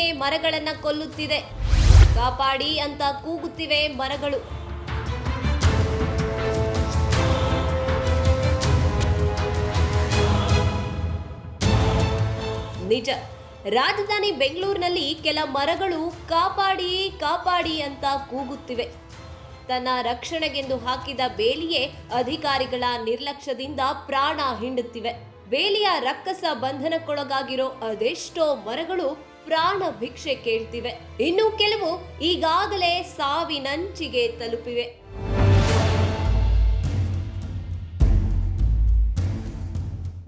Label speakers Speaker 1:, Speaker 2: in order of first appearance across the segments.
Speaker 1: ಗಿಡಗಳನ್ನ ಕೊಲ್ಲುತ್ತಿದೆ. ಕಾಪಾಡಿ ಅಂತ ಕೂಗುತ್ತಿವೆ ಮರಗಳು. ನಿಜ, ರಾಜಧಾನಿ ಬೆಂಗಳೂರಿನಲ್ಲಿ ಕೆಲ ಮರಗಳು ಕಾಪಾಡಿ ಕಾಪಾಡಿ ಅಂತ ಕೂಗುತ್ತಿವೆ. ತನ್ನ ರಕ್ಷಣೆಗೆಂದು ಹಾಕಿದ ಬೇಲಿಯೇ ಅಧಿಕಾರಿಗಳ ನಿರ್ಲಕ್ಷ್ಯದಿಂದ ಪ್ರಾಣ ಹಿಂಡುತ್ತಿವೆ. ಬೇಲಿಯ ರಕ್ಕಸ ಬಂಧನಕ್ಕೊಳಗಾಗಿರೋ ಅದೆಷ್ಟೋ ಮರಗಳು ಪ್ರಾಣ ಭಿಕ್ಷೆ ಕೇಳ್ತಿವೆ. ಇನ್ನು ಕೆಲವು ಈಗಾಗಲೇ ಸಾವಿನಂಚಿಗೆ ತಲುಪಿವೆ.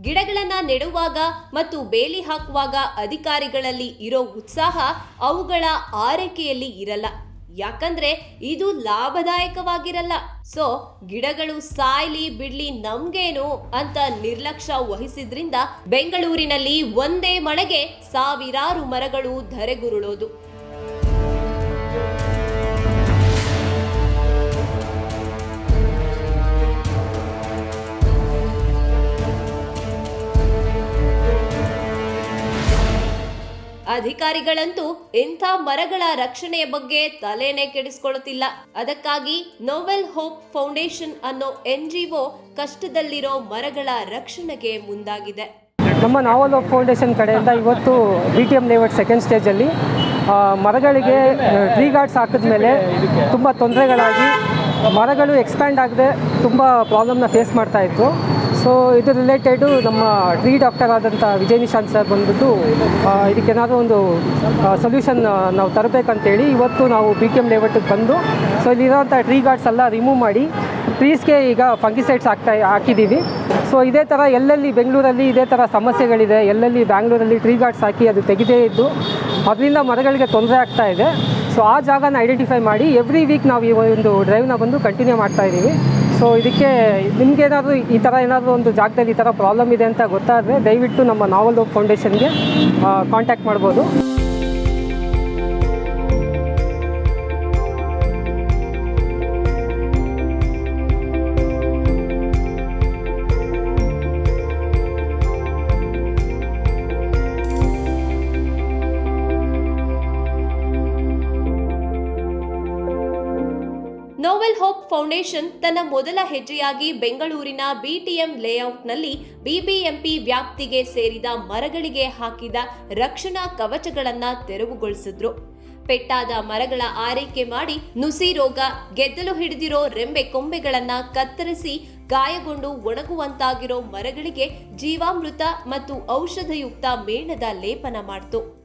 Speaker 1: ಗಿಡಗಳನ್ನ ನೆಡುವಾಗ ಮತ್ತು ಬೇಲಿ ಹಾಕುವಾಗ ಅಧಿಕಾರಿಗಳಲ್ಲಿ ಇರೋ ಉತ್ಸಾಹ ಅವುಗಳ ಆರೈಕೆಯಲ್ಲಿ ಇರಲ್ಲ. ಯಾಕಂದ್ರೆ ಇದು ಲಾಭದಾಯಕವಾಗಿರಲ್ಲ. ಸೊ ಗಿಡಗಳು ಸಾಯ್ಲಿ ಬಿಡ್ಲಿ ನಮ್ಗೇನು ಅಂತ ನಿರ್ಲಕ್ಷ್ಯ ವಹಿಸಿದ್ರಿಂದ ಬೆಂಗಳೂರಿನಲ್ಲಿ ಒಂದೇ ಮಳೆಗೆ ಸಾವಿರಾರು ಮರಗಳು ಧರೆಗುರುಳೋದು. ಅಧಿಕಾರಿಗಳಂತೂ ಇಂಥ ಮರಗಳ ರಕ್ಷಣೆಯ ಬಗ್ಗೆ ತಲೆನೇ ಕೆಡಿಸ್ಕೊಳ್ಳುತ್ತಿಲ್ಲ. ಅದಕ್ಕಾಗಿ ನೋವೆಲ್ ಹೋಪ್ ಫೌಂಡೇಶನ್ ಅನ್ನೋ ಎನ್ಜಿಒ ಕಷ್ಟದಲ್ಲಿರೋ ಮರಗಳ ರಕ್ಷಣೆಗೆ ಮುಂದಾಗಿದೆ.
Speaker 2: ನಮ್ಮ ನಾವಲ್ ಆಫ್ ಫೌಂಡೇಶನ್ ಕಡೆಯಿಂದ ಇವತ್ತು B T M layout second ಸ್ಟೇಜಲ್ಲಿ ಮರಗಳಿಗೆ ಟ್ರೀ ಗಾರ್ಡ್ಸ್ ಹಾಕಿದ್ಮೇಲೆ ತುಂಬ ತೊಂದರೆಗಳಾಗಿ ಮರಗಳು ಎಕ್ಸ್ಪ್ಯಾಂಡ್ ಆಗದೆ ತುಂಬ ಪ್ರಾಬ್ಲಮ್ನ ಫೇಸ್ ಮಾಡ್ತಾ ಇತ್ತು ಸೊ ಇದು ರಿಲೇಟೆಡು ನಮ್ಮ ಟ್ರೀ ಡಾಕ್ಟರ್ ಆದಂಥ ವಿಜಯ್ ನಿಶಾಂತ್ ಸರ್ ಬಂದ್ಬಿಟ್ಟು ಇದಕ್ಕೆ ಇದಕ್ಕೇನಾದರೂ ಒಂದು ಸೊಲ್ಯೂಷನ್ ನಾವು ತರಬೇಕಂತೇಳಿ ಇವತ್ತು ನಾವು ಬಿ ಕೆ ಎಂ ಲೇಔಟಿಗೆ ಬಂದು ಸೊ ಇಲ್ಲಿರೋಂಥ ಟ್ರೀ ಗಾರ್ಡ್ಸ್ ಎಲ್ಲ ರಿಮೂವ್ ಮಾಡಿ ಟ್ರೀಸ್ಗೆ ಈಗ ಫಂಗಿಸೈಡ್ಸ್ ಹಾಕ್ತಾ, ಹಾಕಿದ್ದೀವಿ. ಸೊ ಇದೇ ಥರ ಎಲ್ಲೆಲ್ಲಿ ಬೆಂಗಳೂರಲ್ಲಿ ಇದೇ ಥರ ಸಮಸ್ಯೆಗಳಿದೆ, ಎಲ್ಲೆಲ್ಲಿ ಬ್ಯಾಂಗ್ಳೂರಲ್ಲಿ ಟ್ರೀ ಗಾರ್ಡ್ಸ್ ಹಾಕಿ ಅದು ತೆಗೆದೇ ಇದ್ದು, ಅದರಿಂದ ಮರಗಳಿಗೆ ತೊಂದರೆ ಆಗ್ತಾ ಇದೆ. ಸೊ ಆ ಜಾಗನ ಐಡೆಂಟಿಫೈ ಮಾಡಿ ಎವ್ರಿ ವೀಕ್ ನಾವು ಈ ಒಂದು ಡ್ರೈವ್ನ ಬಂದು ಕಂಟಿನ್ಯೂ ಮಾಡ್ತಾ ಇದ್ದೀವಿ. ಸೊ ಇದಕ್ಕೆ ನಿಮ್ಗೇನಾದರೂ ಈ ಥರ ಏನಾದರೂ ಒಂದು ಜಾಗದಲ್ಲಿ ಈ ಥರ ಪ್ರಾಬ್ಲಮ್ ಇದೆ ಅಂತ ಗೊತ್ತಾದರೆ ದಯವಿಟ್ಟು ನಮ್ಮ ನಾವಲ್ ಫೌಂಡೇಶನ್ಗೆ ಕಾಂಟ್ಯಾಕ್ಟ್ ಮಾಡ್ಬೋದು.
Speaker 1: ಫೌಂಡೇಶನ್ ತನ್ನ ಮೊದಲ ಹೆಜ್ಜೆಯಾಗಿ ಬೆಂಗಳೂರಿನ ಬಿಟಿಎಂ ಲೇಔಟ್ನಲ್ಲಿ ಬಿಬಿಎಂಪಿ ವ್ಯಾಪ್ತಿಗೆ ಸೇರಿದ ಮರಗಳಿಗೆ ಹಾಕಿದ ರಕ್ಷಣಾ ಕವಚಗಳನ್ನು ತೆರವುಗೊಳಿಸಿದ್ರು. ಪೆಟ್ಟಾದ ಮರಗಳ ಆರೈಕೆ ಮಾಡಿ ನುಸಿ ರೋಗ ಗೆದ್ದಲು ಹಿಡಿದಿರೋ ರೆಂಬೆ ಕೊಂಬೆಗಳನ್ನ ಕತ್ತರಿಸಿ ಗಾಯಗೊಂಡು ಒಣಗುವಂತಾಗಿರೋ ಮರಗಳಿಗೆ ಜೀವಾಮೃತ ಮತ್ತು ಔಷಧಯುಕ್ತ ಮೇಣದ ಲೇಪನ ಮಾಡ್ತು.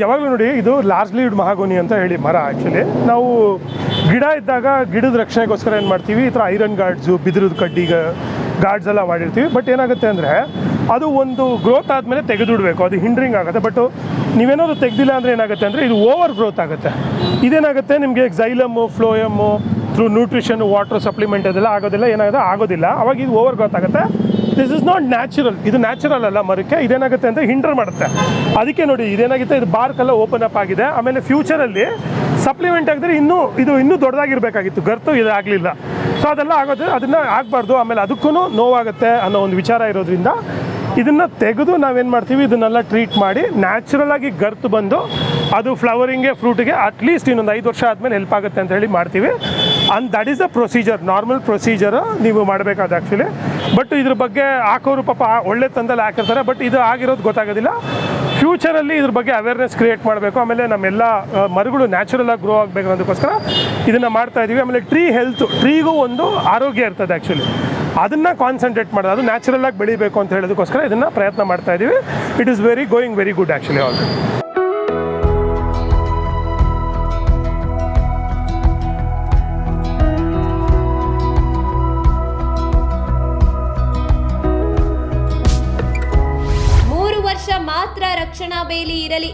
Speaker 3: ಯಾವಾಗಲೂ ನೋಡಿ, ಇದು ಲಾರ್ಜ್ ಲೀಡ್ ಮಹಾಗೋನಿ ಅಂತ ಹೇಳಿ ಮರ ಆ್ಯಕ್ಚುಲಿ ನಾವು ಗಿಡ ಇದ್ದಾಗ ಗಿಡದ ರಕ್ಷಣೆಗೋಸ್ಕರ ಏನು ಮಾಡ್ತೀವಿ, ಈ ಥರ ಐರನ್ ಗಾರ್ಡ್ಸು ಬಿದಿರದ ಕಡ್ಡಿ ಗಾರ್ಡ್ಸ್ ಎಲ್ಲ ಮಾಡಿರ್ತೀವಿ. ಬಟ್ ಏನಾಗುತ್ತೆ ಅಂದರೆ, ಅದು ಒಂದು ಗ್ರೋತ್ ಆದಮೇಲೆ ತೆಗೆದುಬಿಡಬೇಕು ಅದು ಹಿಂಡ್ರಿಂಗ್ ಆಗುತ್ತೆ. ಬಟ್ ನೀವೇನಾದ್ರು ತೆಗೆದಿಲ್ಲ ಅಂದರೆ ಏನಾಗುತ್ತೆ ಅಂದರೆ, ಇದು ಓವರ್ ಗ್ರೋತ್ ಆಗುತ್ತೆ. ಇದೇನಾಗುತ್ತೆ, ನಿಮಗೆ xylem phloem through nutrition water supplement ಅದೆಲ್ಲ ಆಗೋದಿಲ್ಲ, ಏನಾಗುತ್ತೆ, ಆಗೋದಿಲ್ಲ. ಅವಾಗ ಇದು ಓವರ್ ಗ್ರೋತ್ ಆಗುತ್ತೆ. ದಿಸ್ ಇಸ್ ನಾಟ್ ನ್ಯಾಚುರಲ್ ಇದು ನ್ಯಾಚುರಲ್ ಅಲ್ಲ ಮರಕ್ಕೆ. ಇದೇನಾಗುತ್ತೆ ಅಂದರೆ ಹಿಂಡರ್ ಮಾಡುತ್ತೆ. ಅದಕ್ಕೆ ನೋಡಿ, ಇದೇನಾಗುತ್ತೆ, ಇದು ಬಾರ್ಕೆಲ್ಲ ಓಪನ್ ಅಪ್ ಆಗಿದೆ. ಆಮೇಲೆ ಫ್ಯೂಚರಲ್ಲಿ ಸಪ್ಲಿಮೆಂಟ್ ಆಗಿದ್ರೆ ಇನ್ನೂ ಇದು ಇನ್ನೂ ದೊಡ್ಡದಾಗಿರಬೇಕಾಗಿತ್ತು. ಗರ್ತು ಇದು ಆಗಲಿಲ್ಲ ಸೊ ಅದೆಲ್ಲ ಆಗೋದು, ಅದನ್ನು ಆಗಬಾರ್ದು. ಆಮೇಲೆ ಅದಕ್ಕೂ ನೋವಾಗುತ್ತೆ ಅನ್ನೋ ಒಂದು ವಿಚಾರ ಇರೋದ್ರಿಂದ ಇದನ್ನು ತೆಗೆದು ನಾವೇನು ಮಾಡ್ತೀವಿ, ಇದನ್ನೆಲ್ಲ ಟ್ರೀಟ್ ಮಾಡಿ ನ್ಯಾಚುರಲ್ ಆಗಿ ಗರ್ತು ಬಂದು ಅದು ಫ್ಲವರಿಂಗ್ಗೆ ಫ್ರೂಟಿಗೆ ಅಟ್ಲೀಸ್ಟ್ ಇನ್ನೊಂದು ಐದು ವರ್ಷ ಆದಮೇಲೆ ಹೆಲ್ಪ್ ಆಗುತ್ತೆ ಅಂತ ಹೇಳಿ ಮಾಡ್ತೀವಿ. And that is the procedure normal procedure ನೀವು ಮಾಡಬೇಕಾದ ಆ್ಯಕ್ಚುಲಿ ಬಟ್ ಇದ್ರ ಬಗ್ಗೆ ಹಾಕೋರು ಪಾಪ ಒಳ್ಳೆ ತಂದಲ್ಲಿ ಹಾಕಿರ್ತಾರೆ ಬಟ್ ಇದು ಆಗಿರೋದು ಗೊತ್ತಾಗೋದಿಲ್ಲ. ಫ್ಯೂಚರಲ್ಲಿ ಇದ್ರ ಬಗ್ಗೆ ಅವೇರ್ನೆಸ್ ಕ್ರಿಯೇಟ್ ಮಾಡಬೇಕು. ಆಮೇಲೆ ನಮ್ಮೆಲ್ಲ ಮರಗಳು ನ್ಯಾಚುರಲ್ ಆಗಿ ಗ್ರೋ ಆಗಬೇಕು ಅನ್ನೋದಕ್ಕೋಸ್ಕರ ಇದನ್ನು ಮಾಡ್ತಾ ಇದ್ದೀವಿ ಆಮೇಲೆ ಟ್ರೀ ಹೆಲ್ತ್ ಟ್ರೀಗೂ ಒಂದು ಆರೋಗ್ಯ ಇರ್ತದೆ ಆ್ಯಕ್ಚುಲಿ ಅದನ್ನು ಕಾನ್ಸಂಟ್ರೇಟ್ ಮಾಡೋದು, ಅದು ನ್ಯಾಚುರಲ್ ಆಗಿ ಬೆಳಿಬೇಕು ಅಂತ ಹೇಳೋದಕ್ಕೋಸ್ಕರ ಇದನ್ನು ಪ್ರಯತ್ನ ಮಾಡ್ತಾ ಇದ್ದೀವಿ it is very going very good actually all
Speaker 1: ಬೇಲಿ ಇರಲಿ.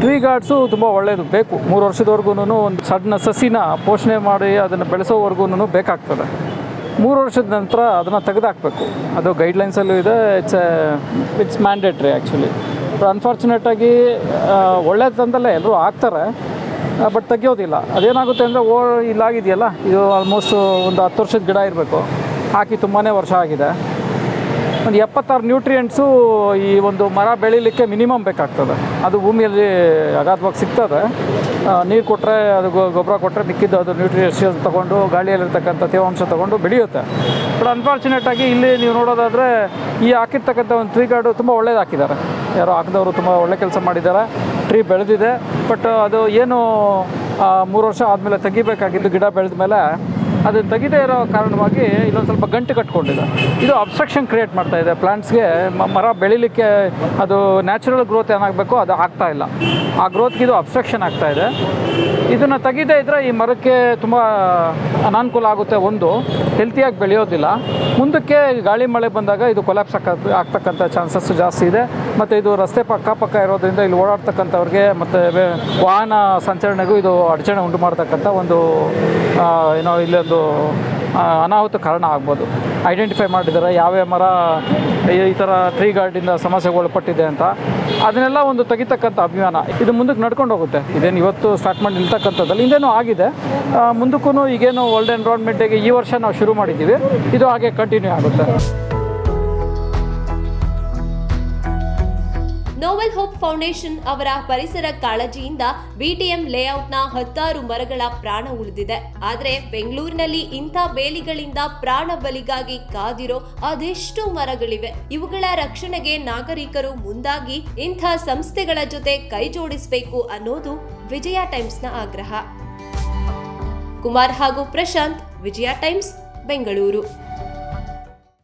Speaker 4: ಟ್ರೀ ಗಾರ್ಡ್ಸು ತುಂಬ ಒಳ್ಳೆಯದು ಬೇಕು. ಮೂರು ವರ್ಷದವರೆಗೂ ಒಂದು ಸಣ್ಣ ಸಸಿನ ಪೋಷಣೆ ಮಾಡಿ ಅದನ್ನು ಬೆಳೆಸೋವರೆಗೂ ಬೇಕಾಗ್ತದೆ. ಮೂರು ವರ್ಷದ ನಂತರ ಅದನ್ನು ತೆಗೆದುಹಾಕಬೇಕು ಅದು ಗೈಡ್ಲೈನ್ಸಲ್ಲೂ ಇದೆ. ಇಟ್ಸ್ ಇಟ್ಸ್ ಮ್ಯಾಂಡೇಟ್ರಿ ಆ್ಯಕ್ಚುಲಿ ಅನ್ಫಾರ್ಚುನೇಟಾಗಿ ಒಳ್ಳೆಯದಂದಲೇ ಎಲ್ಲರೂ ಹಾಕ್ತಾರೆ ಬಟ್ ತೆಗಿಯೋದಿಲ್ಲ. ಅದೇನಾಗುತ್ತೆ ಅಂದರೆ, ಓ, ಇಲ್ಲಾಗಿದೆಯಲ್ಲ? ಇದು ಆಲ್ಮೋಸ್ಟ್ ಒಂದು ಹತ್ತು ವರ್ಷದ ಗಿಡ ಇರಬೇಕು. ಹಾಕಿ ತುಂಬಾ ವರ್ಷ ಆಗಿದೆ. ಒಂದು ಎಪ್ಪತ್ತಾರು ನ್ಯೂಟ್ರಿಯೆಂಟ್ಸು ಈ ಒಂದು ಮರ ಬೆಳೀಲಿಕ್ಕೆ ಮಿನಿಮಮ್ ಬೇಕಾಗ್ತದೆ. ಅದು ಭೂಮಿಯಲ್ಲಿ ಅಗಾಧವಾಗಿ ಸಿಗ್ತದೆ. ನೀರು ಕೊಟ್ಟರೆ ಅದು ಗೊಬ್ಬರ ಕೊಟ್ಟರೆ ಮಿಕ್ಕಿದ್ದು ಅದು ನ್ಯೂಟ್ರಿಯನ್ಸ್ ತೊಗೊಂಡು, ಗಾಳಿಯಲ್ಲಿರ್ತಕ್ಕಂಥ ತೇವಾಂಶ ತೊಗೊಂಡು ಬೆಳೆಯುತ್ತೆ. ಬಟ್ ಅನ್ಫಾರ್ಚುನೇಟಾಗಿ ಇಲ್ಲಿ ನೀವು ನೋಡೋದಾದರೆ ಈ ಹಾಕಿರ್ತಕ್ಕಂಥ ಒಂದು ಟ್ರೀ ಗಾರ್ಡು ತುಂಬ ಒಳ್ಳೇದು ಹಾಕಿದ್ದಾರೆ. ಯಾರೋ ಹಾಕಿದವರು ತುಂಬ ಒಳ್ಳೆ ಕೆಲಸ ಮಾಡಿದ್ದಾರೆ. ಟ್ರೀ ಬೆಳೆದಿದೆ. ಬಟ್ ಅದು ಏನು ಮೂರು ವರ್ಷ ಆದಮೇಲೆ ತೆಗಿಬೇಕಾಗಿದ್ದು ಗಿಡ ಬೆಳೆದ ಮೇಲೆ ಅದು ತೆಗಿದೇ ಇರೋ ಕಾರಣವಾಗಿ ಇಲ್ಲೊಂದು ಸ್ವಲ್ಪ ಗಂಟು ಕಟ್ಕೊಂಡಿದೆ. ಇದು ಅಬ್ಸ್ಟ್ರಕ್ಷನ್ ಕ್ರಿಯೇಟ್ ಮಾಡ್ತಾ ಇದೆ. ಪ್ಲಾಂಟ್ಸ್ಗೆ ಮರ ಬೆಳಿಲಿಕ್ಕೆ ಅದು ನ್ಯಾಚುರಲ್ ಗ್ರೋತ್ ಏನಾಗಬೇಕು ಅದು ಆಗ್ತಾ ಇಲ್ಲ. ಆ ಗ್ರೋತ್ಗೆ ಇದು ಅಬ್ಸ್ಟ್ರಕ್ಷನ್ ಆಗ್ತಾ ಇದೆ. ಇದನ್ನು ತೆಗಿದೇ ಇದ್ದರೆ ಈ ಮರಕ್ಕೆ ತುಂಬ ಅನಾನುಕೂಲ ಆಗುತ್ತೆ ಒಂದು. ಹೆಲ್ತಿಯಾಗಿ ಬೆಳೆಯೋದಿಲ್ಲ. ಮುಂದಕ್ಕೆ ಗಾಳಿ ಮಳೆ ಬಂದಾಗ ಇದು ಕೊಲ್ಯಾಪ್ಸ್ ಆಗ ಆಗ್ತಕ್ಕಂಥ ಚಾನ್ಸಸ್ ಜಾಸ್ತಿ ಇದೆ. ಮತ್ತು ಇದು ರಸ್ತೆ ಪಕ್ಕಪಕ್ಕ ಪಕ್ಕ ಇರೋದ್ರಿಂದ ಇಲ್ಲಿ ಓಡಾಡ್ತಕ್ಕಂಥವ್ರಿಗೆ ಮತ್ತು ವಾಹನ ಸಂಚರಣೆಗೂ ಇದು ಅಡಚಣೆ ಉಂಟು ಮಾಡ್ತಕ್ಕಂಥ ಒಂದು ಏನೋ ಇಲ್ಲೊಂದು ಅನಾಹುತ ಕಾರಣ ಆಗ್ಬೋದು. ಐಡೆಂಟಿಫೈ ಮಾಡಿದ್ದಾರೆ ಯಾವ್ಯಾವ ಮರ ಈ ಥರ ಟ್ರೀ ಗಾರ್ಡಿಂದ ಸಮಸ್ಯೆಗೆ ಒಳಪಟ್ಟಿದೆ ಅಂತ. ಅದನ್ನೆಲ್ಲ ಒಂದು ತೆಗಿತಕ್ಕಂಥ ಅಭಿಯಾನ ಇದು ಮುಂದಕ್ಕೆ ನಡ್ಕೊಂಡು ಹೋಗುತ್ತೆ. ಇದೇನು ಇವತ್ತು ಸ್ಟಾರ್ಟ್ ಮಾಡಿ ನಿಲ್ತಕ್ಕಂಥದ್ದಲ್ಲ ಹಿಂದೇನೂ ಆಗಿದೆ. ಮುಂದಕ್ಕೂ ಈಗೇನು ವರ್ಲ್ಡ್ ಎನ್ವಿರಾನ್ಮೆಂಟ್ ಡೇಗೆ ಈ ವರ್ಷ ನಾವು ಶುರು ಮಾಡಿದ್ದೀವಿ. ಇದು ಹಾಗೆ ಕಂಟಿನ್ಯೂ ಆಗುತ್ತೆ.
Speaker 1: ನೋವೆಲ್ ಹೋಪ್ ಫೌಂಡೇಶನ್ ಅವರ ಪರಿಸರ ಕಾಳಜಿಯಿಂದ ಬಿಟಿಎಂ ಲೇಔಟ್ನ ಹತ್ತಾರು ಮರಗಳ ಪ್ರಾಣ ಉಳಿದಿದೆ. ಆದರೆ ಬೆಂಗಳೂರಿನಲ್ಲಿ ಇಂಥ ಬೇಲಿಗಳಿಂದ ಪ್ರಾಣ ಬಲಿಗಾಗಿ ಕಾದಿರೋ ಅದೆಷ್ಟು ಮರಗಳಿವೆ. ಇವುಗಳ ರಕ್ಷಣೆಗೆ ನಾಗರಿಕರು ಮುಂದಾಗಿ ಇಂಥ ಸಂಸ್ಥೆಗಳ ಜೊತೆ ಕೈಜೋಡಿಸಬೇಕು ಅನ್ನೋದು ವಿಜಯ ಟೈಮ್ಸ್ನ ಆಗ್ರಹ. ಕುಮಾರ್ ಹಾಗೂ ಪ್ರಶಾಂತ್, ವಿಜಯ ಟೈಮ್ಸ್, ಬೆಂಗಳೂರು.